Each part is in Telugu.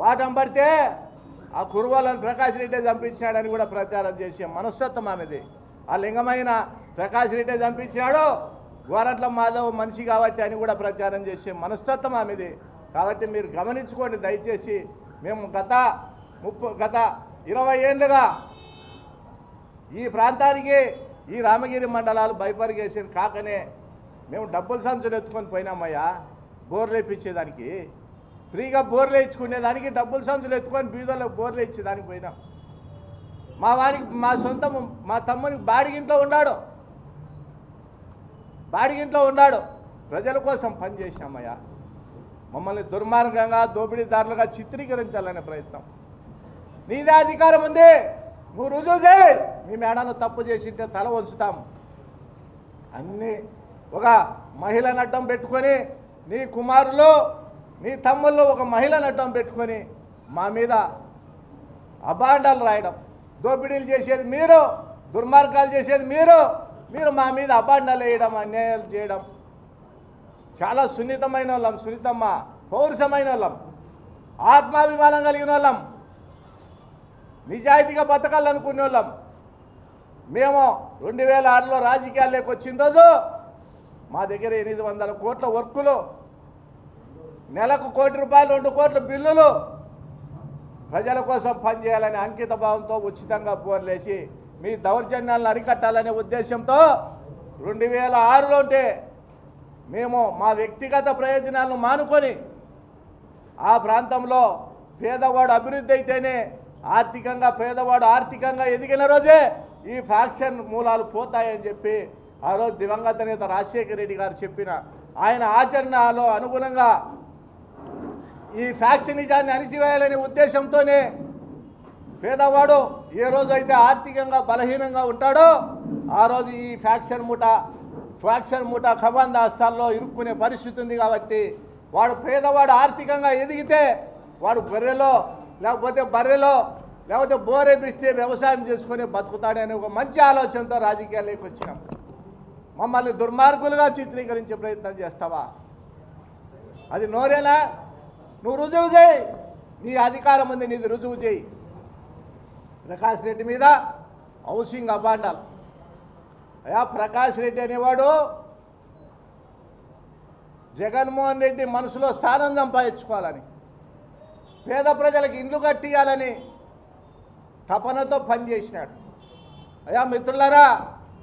వాటం పడితే ఆ కురువాలను ప్రకాష్ రెడ్డే చంపించినాడని కూడా ప్రచారం చేసే మనస్తత్వం ఆమెది. ఆ లింగమైన ప్రకాష్ రెడ్డే చంపించినాడు గోరట్ల మాధవ్ మనిషి కాబట్టి అని కూడా ప్రచారం చేసే మనస్తత్వం ఆమెది. కాబట్టి మీరు గమనించుకోండి దయచేసి మేము గత ముప్పు గత ఇరవై ఏళ్ళుగా ఈ ప్రాంతానికి ఈ రామగిరి మండలాలు బైపరిగేసిన కాకనే మేము డబ్బుల సంచులు ఎత్తుకొని పోయినామయ్యా బోర్లు వేయించేదానికి ఫ్రీగా బోర్లు వేయించుకునేదానికి డబ్బులు సంచులు ఎత్తుకొని బీదోళ్ళకి బోర్లు ఇచ్చేదానికి పోయినాం. మా వారికి మా సొంతం మా తమ్మునికి బాడిగింట్లో ఉన్నాడు. బాడిగింట్లో ఉన్నాడు. ప్రజల కోసం పనిచేసామయ్యా మమ్మల్ని దుర్మార్గంగా దోపిడీదారులుగా చిత్రీకరించాలనే ప్రయత్నం. నీదే అధికారం ఉంది. నువ్వు రుజువు చేయి. మీ మేడను తప్పు చేసింటే తల వంచుతాం. అన్నీ ఒక మహిళను అడ్డం పెట్టుకొని నీ కుమారులు నీ తమ్ముళ్ళు ఒక మహిళను అడ్డం పెట్టుకొని మా మీద అబాండాలు రాయడం. దోపిడీలు చేసేది మీరు దుర్మార్గాలు చేసేది మీరు. మీరు మా మీద అబాండాలు వేయడం అన్యాయాలు చేయడం. చాలా సున్నితమైన వాళ్ళం సున్నితమ్మ పౌరుషమైన వాళ్ళం ఆత్మాభిమానం కలిగిన వాళ్ళం నిజాయితీగా బతకాలనుకునే వాళ్ళం మేము రెండు వేల ఆరులో రాజకీయాల్లోకి వచ్చిన రోజు మా దగ్గర ఎనిమిది వందల కోట్ల వర్కులు నెలకు కోటి రూపాయలు రెండు కోట్ల బిల్లులు ప్రజల కోసం పనిచేయాలని అంకిత భావంతో ఉచితంగా బోర్లేసి మీ దౌర్జన్యాలను అరికట్టాలనే ఉద్దేశంతో రెండు వేల ఆరులో ఉంటే మేము మా వ్యక్తిగత ప్రయోజనాలను మానుకొని ఆ ప్రాంతంలో పేదవాడు అభివృద్ధి అయితేనే ఆర్థికంగా పేదవాడు ఆర్థికంగా ఎదిగిన రోజే ఈ ఫ్యాక్షన్ మూలాలు పోతాయని చెప్పి ఆ రోజు దివంగత నేత రాజశేఖర రెడ్డి గారు చెప్పిన ఆయన ఆచరణలో అనుగుణంగా ఈ ఫ్యాక్షనిజాన్ని అణిచివేయాలనే ఉద్దేశంతోనే పేదవాడు ఏ రోజు అయితే ఆర్థికంగా బలహీనంగా ఉంటాడో ఆ రోజు ఈ ఫ్యాక్షన్ మూట ఫ్యాక్షన్ మూట ఖబంద అస్తాల్లో ఇరుక్కునే పరిస్థితి ఉంది కాబట్టి వాడు పేదవాడు ఆర్థికంగా ఎదిగితే వాడు గొర్రెలో లేకపోతే బర్రెలో లేకపోతే బోరేపిస్తే వ్యవసాయం చేసుకొని బతుకుతాడనే ఒక మంచి ఆలోచనతో రాజకీయాల్లోకి వచ్చినాం. మమ్మల్ని దుర్మార్గులుగా చిత్రీకరించే ప్రయత్నం చేస్తావా? అది నోరేనా? నువ్వు రుజువు చేయి. నీ అధికారం ఉంది నీది రుజువు చేయి. ప్రకాష్ రెడ్డి మీద హౌసింగ్ అబాండాలు అయా ప్రకాష్ రెడ్డి అనేవాడు జగన్మోహన్ రెడ్డి మనసులో స్థానం సంపాదించుకోవాలని పేద ప్రజలకు ఇండ్లు కట్టియాలని తపనతో పనిచేసినాడు అయ్యా మిత్రులరా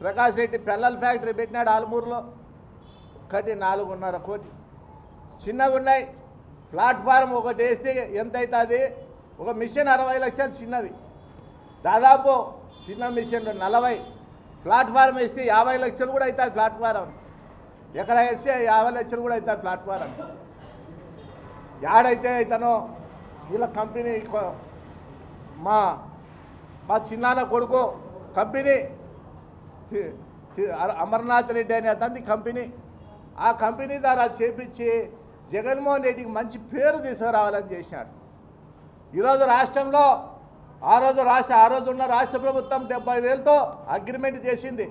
ప్రకాష్ రెడ్డి పెల్లల ఫ్యాక్టరీ పెట్టినాడు ఆలమూరులో. ఒకటి నాలుగున్నర కోటి. చిన్నవి ఉన్నాయి ప్లాట్ఫారం ఒకటి వేస్తే ఎంత అవుతుంది ఒక మిషన్ అరవై లక్షలు చిన్నది. దాదాపు చిన్న మిషన్ నలభై. ప్లాట్ఫారం వేస్తే యాభై లక్షలు కూడా అవుతుంది ప్లాట్ఫారం. ఎక్కడ వేస్తే యాభై లక్షలు కూడా అవుతుంది ప్లాట్ఫారం. యాడైతే ఇతను వీళ్ళ కంపెనీ మా మా చిన్నాన్న కొడుకు కంపెనీ అమర్నాథ్ రెడ్డి అనే అతని కంపెనీ. ఆ కంపెనీ ద్వారా చేపించి జగన్మోహన్ రెడ్డికి మంచి పేరు తీసుకురావాలని చేసినాడు ఈరోజు రాష్ట్రంలో ఆ రోజు రాష్ట్ర ఆ రోజు ఉన్న రాష్ట్ర ప్రభుత్వం డెబ్బై వేలతో అగ్రిమెంట్ చేసింది.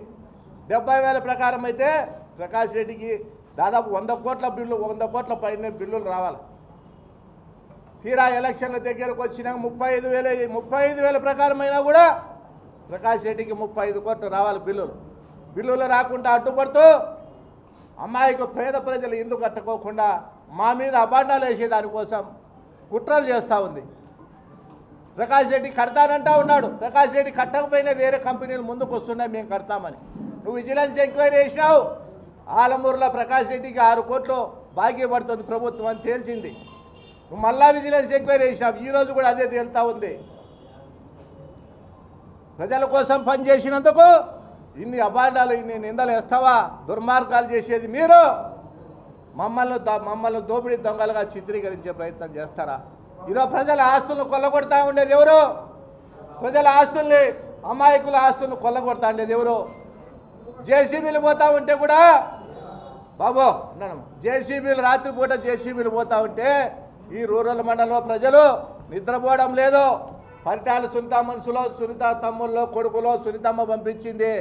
డెబ్బై వేల ప్రకారం అయితే ప్రకాష్ రెడ్డికి దాదాపు వంద కోట్ల బిల్లు వంద కోట్ల పైన బిల్లులు రావాలి. తీరా ఎలక్షన్ల దగ్గరకు వచ్చినాక ముప్పై ఐదు వేల ముప్పై ఐదు వేల ప్రకారమైనా కూడా ప్రకాష్ రెడ్డికి ముప్పై ఐదు కోట్లు రావాలి బిల్లులు. బిల్లులు రాకుండా అడ్డుపడుతూ అమ్మాయికి పేద ప్రజలు ఇల్లు కట్టుకోకుండా మా మీద అబాండాలు వేసే దానికోసం కుట్రలు చేస్తూ ఉంది. ప్రకాష్ రెడ్డి కడతానంటా ఉన్నాడు. ప్రకాష్ రెడ్డి కట్టకపోయినా వేరే కంపెనీలు ముందుకు వస్తున్నాయి మేము కడతామని. నువ్వు విజిలెన్స్ ఎంక్వైరీ చేసినావు. ఆలమూరులో ప్రకాష్ రెడ్డికి ఆరు కోట్లు బాకీ ప్రభుత్వం అని తేల్చింది. నువ్వు మళ్ళా విజిలెన్స్ ఎంక్వైరీ చేసినావు. ఈ రోజు కూడా అదే తేలుతా ఉంది. ప్రజల కోసం పనిచేసినందుకు ఇన్ని అబాండాలు ఇన్ని నిందలు వేస్తావా? దుర్మార్గాలు చేసేది మీరు. మమ్మల్ని మమ్మల్ని దోపిడీ దొంగలుగా చిత్రీకరించే ప్రయత్నం చేస్తారా? ఈరోజు ప్రజల ఆస్తులను కొల్లగొడతా ఉండేది ఎవరు? ప్రజల ఆస్తుల్ని అమాయకుల ఆస్తులను కొల్లగొడతా ఉండేది ఎవరు? జేసీబీలు పోతా ఉంటే కూడా బాబు అన్నాను జేసీబీలు రాత్రిపూట జేసీబీలు పోతా ఉంటే ఈ రూరల్ మండలంలో ప్రజలు నిద్రపోవడం లేదు. పరిటాలు సునీత మనసులో సునీత తమ్ముల్లో కొడుకులో సునీతమ్మ పంపించింది.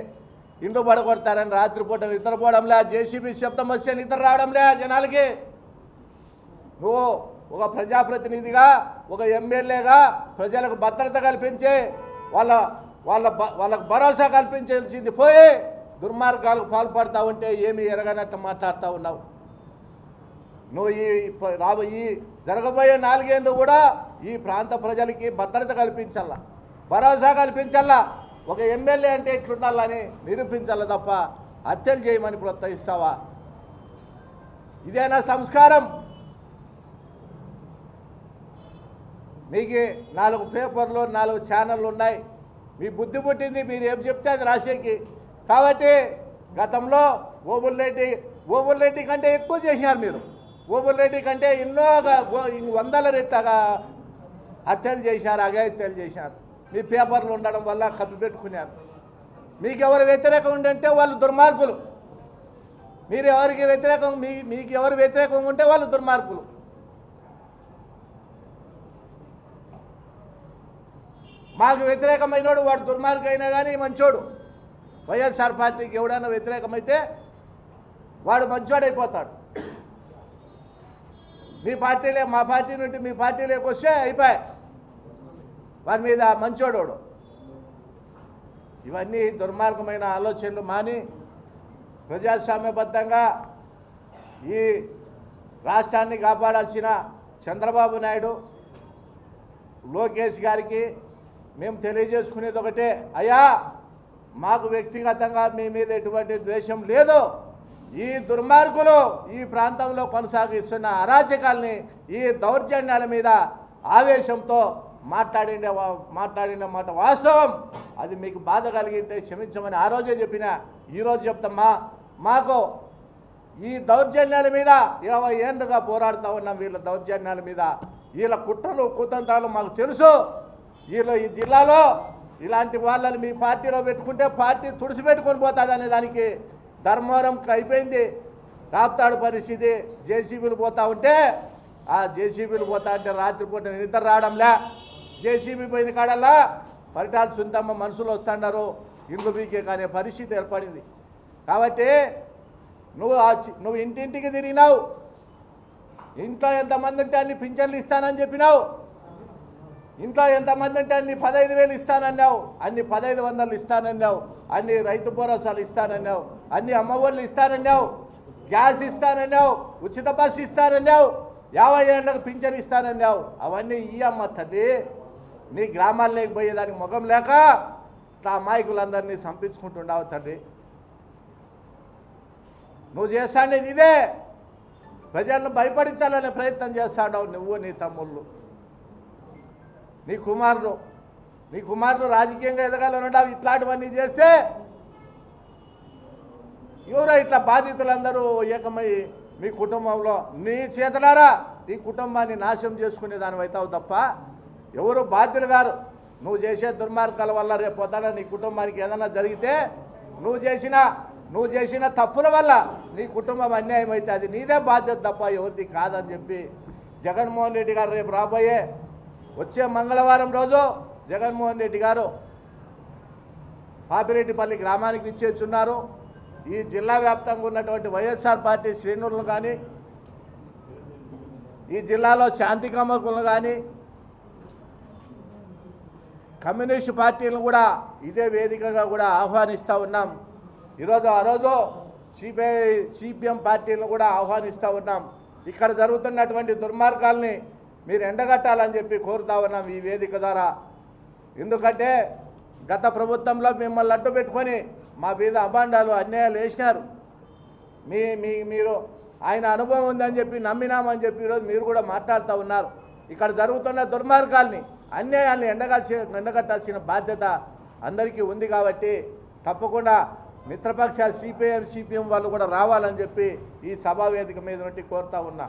ఇంట్లో పడగొడతారని రాత్రిపూట నిద్రపోవడం లే జేసీబీ శబ్దం వస్తే నిద్ర రావడం లే జనాలకి. నువ్వు ఒక ప్రజాప్రతినిధిగా ఒక ఎమ్మెల్యేగా ప్రజలకు భద్రత కల్పించే వాళ్ళ వాళ్ళ వాళ్ళకు భరోసా కల్పించాల్సింది పోయి దుర్మార్గాలకు పాల్పడతా ఉంటే ఏమి ఎరగనట్టు మాట్లాడుతూ ఉన్నావు. నువ్వు ఈ ప- రాబో ఈ జరగబోయే నాలుగేళ్ళు కూడా ఈ ప్రాంత ప్రజలకి భద్రత కల్పించాలా భరోసా కల్పించాలా ఒక ఎమ్మెల్యే అంటే ఇట్లుండాలని నిరూపించాలి తప్ప హత్యలు చేయమని ప్రోత్సహిస్తావా? ఇదేనా సంస్కారం? మీకు నాలుగు పేపర్లు నాలుగు ఛానళ్ళు ఉన్నాయి. మీ బుద్ధి పుట్టింది మీరు ఏం చెప్తే అది రాసేకి. కాబట్టి గతంలో ఓబుల్రెడ్డి ఓబుల్రెడ్డి కంటే ఎక్కువ చేసినారు మీరు. ఓబుల్రెడ్డి కంటే ఎన్నో ఇన్ని వందల రెట్టగా హత్యలు చేశారు అఘాయిత్యాలు చేశారు. మీ పేపర్లు ఉండడం వల్ల కప్పిపెట్టుకున్నారు మీకు ఎవరు వ్యతిరేకం ఉండంటే వాళ్ళు దుర్మార్గులు. మీరు ఎవరికి వ్యతిరేకం మీ మీకు ఎవరు వ్యతిరేకం ఉంటే వాళ్ళు దుర్మార్గులు. మాకు వ్యతిరేకమైనోడు వాడు దుర్మార్గు అయినా కానీ మంచోడు. వైఎస్ఆర్ పార్టీకి ఎవడైనా వ్యతిరేకమైతే వాడు మంచోడైపోతాడు. మీ పార్టీలే మా పార్టీ నుండి మీ పార్టీలోకి వస్తే అయిపోయాయి. వారి మీద మంచోడోడు. ఇవన్నీ దుర్మార్గమైన ఆలోచనలు మాని ప్రజాస్వామ్యబద్ధంగా ఈ రాష్ట్రాన్ని కాపాడాల్సిన చంద్రబాబు నాయుడు లోకేష్ గారికి మేము తెలియజేసుకునేది ఒకటే అయ్యా మాకు వ్యక్తిగతంగా మీ మీద ఎటువంటి ద్వేషం లేదు. ఈ దుర్మార్గులు ఈ ప్రాంతంలో కొనసాగిస్తున్న అరాచకాల్ని ఈ దౌర్జన్యాల మీద ఆవేశంతో మాట్లాడిన వా- మాట్లాడిన మాట వాస్తవం. అది మీకు బాధ కలిగితే క్షమించమని ఆ రోజే చెప్పిన. ఈరోజు చెప్తామా? మాకు ఈ దౌర్జన్యాల మీద ఇరవై ఏళ్ళుగా పోరాడుతూ ఉన్నాం వీళ్ళ దౌర్జన్యాల మీద. వీళ్ళ కుట్రలు కుతంత్రాలు మాకు తెలుసు. వీళ్ళు ఈ జిల్లాలో ఇలాంటి వాళ్ళని మీ పార్టీలో పెట్టుకుంటే పార్టీ తుడిచిపెట్టుకొని పోతుంది అనే దానికి ధర్మవరం అయిపోయింది. రాప్తాడు పరిస్థితి. జేసీబీలు పోతా ఉంటే ఆ జేసీబీలు పోతా అంటే రాత్రిపూట నిద్ర రావడంలే. జేసీబీ పోయిన కాడల్లా పరిటాలు సుందమ్మ మనుషులు వస్తున్నారు ఇల్లు బీకే కానీ పరిస్థితి ఏర్పడింది. కాబట్టి నువ్వు నువ్వు ఇంటింటికి తిరిగినావు. ఇంట్లో ఎంతమంది ఉంటే అన్ని పింఛన్లు ఇస్తానని చెప్పినావు. ఇంట్లో ఎంతమంది ఉంటే అన్ని పదహైదు వేలు ఇస్తానన్నావు. అన్ని పదహైదు వందలు ఇస్తానన్నావు. అన్ని రైతు భరోసాలు ఇస్తానన్నావు. అన్ని అమ్మఒళ్ళు ఇస్తానన్నావు. గ్యాస్ ఇస్తానన్నావు. ఉచిత బస్సు ఇస్తానన్నావు. యాభై ఏళ్ళకు పింఛన్ ఇస్తానన్నావు. అవన్నీ ఈ అమ్మ తల్లి. నీ గ్రామాల్లోకి పోయేదానికి ముఖం లేక తా అమాయకులందరినీ సంపించుకుంటుండవు తండ్రి. నువ్వు చేస్తాండేది ఇదే. ప్రజలను భయపడించాలనే ప్రయత్నం చేస్తాడావు నువ్వు నీ తమ్ముళ్ళు. నీ కుమారుడు నీ కుమారుడు రాజకీయంగా ఎదగాలనుండవు ఇట్లాంటివన్నీ చేస్తే ఎవరో ఇట్లా బాధితులందరూ ఏకమై మీ కుటుంబంలో నీ చేతలారా నీ కుటుంబాన్ని నాశనం చేసుకునే దానివైతావు తప్ప ఎవరు బాధ్యులు గారు? నువ్వు చేసే దుర్మార్గాల వల్ల రేపు పొద్దున నీ కుటుంబానికి ఏదైనా జరిగితే నువ్వు చేసిన నువ్వు చేసిన తప్పుల వల్ల నీ కుటుంబం అన్యాయం అయితే అది నీదే బాధ్యత తప్ప ఎవరిది కాదని చెప్పి జగన్మోహన్ రెడ్డి గారు రేపు రాబోయే వచ్చే మంగళవారం రోజు జగన్మోహన్ రెడ్డి గారు పాపిరెడ్డిపల్లి గ్రామానికి విచ్చేస్తున్నారు. ఈ జిల్లా వ్యాప్తంగా ఉన్నటువంటి వైఎస్ఆర్ పార్టీ శ్రేణులను కానీ ఈ జిల్లాలో శాంతి కామకులను కానీ కమ్యూనిస్ట్ పార్టీలను కూడా ఇదే వేదికగా కూడా ఆహ్వానిస్తూ ఉన్నాం. ఈరోజు ఆ రోజు సిపిఐ సిపిఎం పార్టీలను కూడా ఆహ్వానిస్తూ ఉన్నాం. ఇక్కడ జరుగుతున్నటువంటి దుర్మార్గాల్ని మీరు ఎండగట్టాలని చెప్పి కోరుతా ఉన్నాం ఈ వేదిక ద్వారా. ఎందుకంటే గత ప్రభుత్వంలో మిమ్మల్ని అడ్డు పెట్టుకొని మా మీద అభాండాలు అన్యాయాలు వేసినారు. మీ మీ మీరు ఆయన అనుభవం ఉందని చెప్పి నమ్మినామని చెప్పి ఈరోజు మీరు కూడా మాట్లాడుతూ ఉన్నారు. ఇక్కడ జరుగుతున్న దుర్మార్గాల్ని అన్యాయాల్ని ఎండగాల్సి ఎండగట్టాల్సిన బాధ్యత అందరికీ ఉంది కాబట్టి తప్పకుండా మిత్రపక్ష సిపిఎం సిపిఎం వాళ్ళు కూడా రావాలని చెప్పి ఈ సభా వేదిక మీద నుండి కోరుతా ఉన్నా.